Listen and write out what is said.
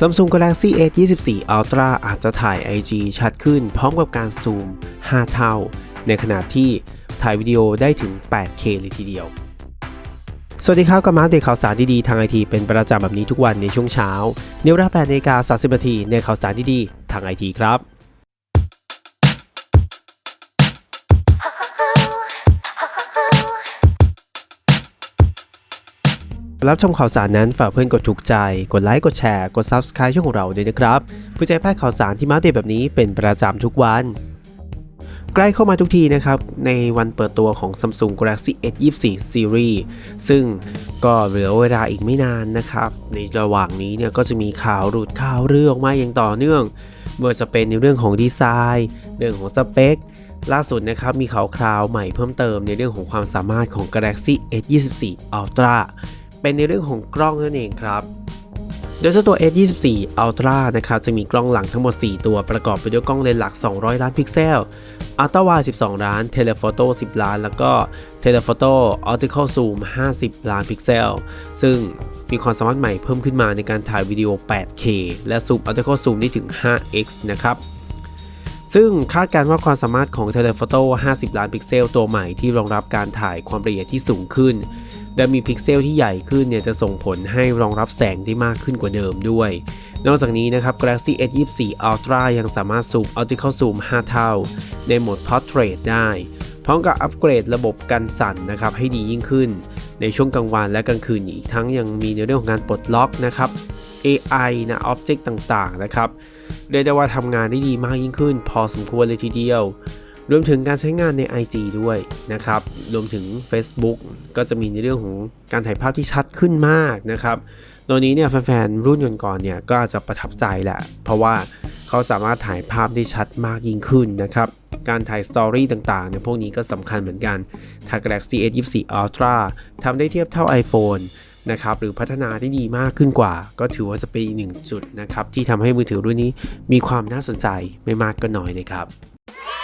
Samsung Galaxy S 24 Ultra อาจจะถ่าย IG ชัดขึ้นพร้อมกับการซูม 5 เท่า ในขณะที่ถ่ายวิดีโอได้ถึง 8K เลยทีเดียว สวัสดีครับกับมาอัปเดตข่าวสารดีๆ ทางไอทีเป็นประจำแบบนี้ทุกวันในช่วงเช้า เนวรา8นาฬิกา30นาทีในข่าวสารดีๆ ทางไอทีครับ รับชมข่าวสารนั้นฝากเพื่อนกดถูกใจ กดไลค์ กดแชร์ กด Subscribe ช่องของเราด้วยนะครับเพื่อจะให้พลาดข่าวสารที่มาเดตแบบนี้เป็นประจำทุกวัน ใกล้เข้ามาทุกทีนะครับ ในวันเปิดตัวของ Samsung Galaxy S 24 Series ซึ่งก็เหลือเวลาอีกไม่นานนะครับ ในระหว่างนี้เนี่ยก็จะมีข่าวหลุดข่าวเรื่องออกมาอย่างต่อเนื่องไม่ว่าจะเป็นในเรื่องของดีไซน์ เรื่องของสเปคล่าสุดนะครับมีข่าวคราวใหม่เพิ่มเติมในเรื่องของความสามารถของ Galaxy S 24 Ultra เป็นในเรื่องของกล้องนั่นเองครับโดยเจ้าตัว S24 Ultra นะครับจะมีกล้องหลังทั้งหมด 4 ตัวประกอบไปด้วยกล้องเลนส์หลัก 200 ล้านพิกเซล Ultra Wide 12 ล้าน Telephoto 10 ล้าน แล้วก็ Telephoto Optical Zoom 50 ล้านพิกเซล ซึ่งมีความสามารถใหม่เพิ่มขึ้นมาในการถ่ายวิดีโอ 8K และซูม Optical Zoom ได้ถึง 5x นะครับซึ่งคาดการณ์ว่าความสามารถของ Telephoto 50 ล้านพิกเซล ตัวใหม่ที่รองรับการถ่ายความละเอียดที่สูงขึ้น และมีพิกเซลที่ใหญ่ขึ้นเนี่ยจะส่งผลให้รองรับแสงได้มากขึ้นกว่าเดิมด้วย นอกจากนี้นะครับ Galaxy S24 Ultra ยังสามารถซูม Optical Zoom 5 เท่า ในโหมด Portrait ได้ พร้อมกับอัปเกรดระบบกันสั่นนะครับให้ดียิ่งขึ้น ในช่วงกลางวันและกลางคืนอีกทั้งยังมีในเรื่องของการปลดล็อกนะครับ AI นะ Object ต่างๆนะครับเรียกได้ว่าทำงานได้ดีมากยิ่งขึ้น พอสมควรเลยทีเดียว รวมถึงการใช้งานใน IG ด้วยนะครับ รวมถึง Facebook ก็จะมีในเรื่องของการถ่ายภาพที่ชัดขึ้นมากนะครับ ตัวนี้เนี่ยแฟนๆรุ่นก่อนๆเนี่ยก็อาจจะประทับใจแหละ เพราะว่าเขาสามารถถ่ายภาพได้ชัดมากยิ่งขึ้นนะครับ การถ่ายสตอรี่ต่างๆเนี่ยพวกนี้ก็สำคัญเหมือนกันทา Galaxy S24 Ultra ทำได้เทียบเท่า iPhone นะครับหรือพัฒนาได้ดีมากขึ้นกว่า ก็ถือว่าจะเป็นอีกหนึ่งจุดนะครับที่ทำให้มือถือรุ่นนี้มีความน่าสนใจไม่มากก็น้อยนะครับ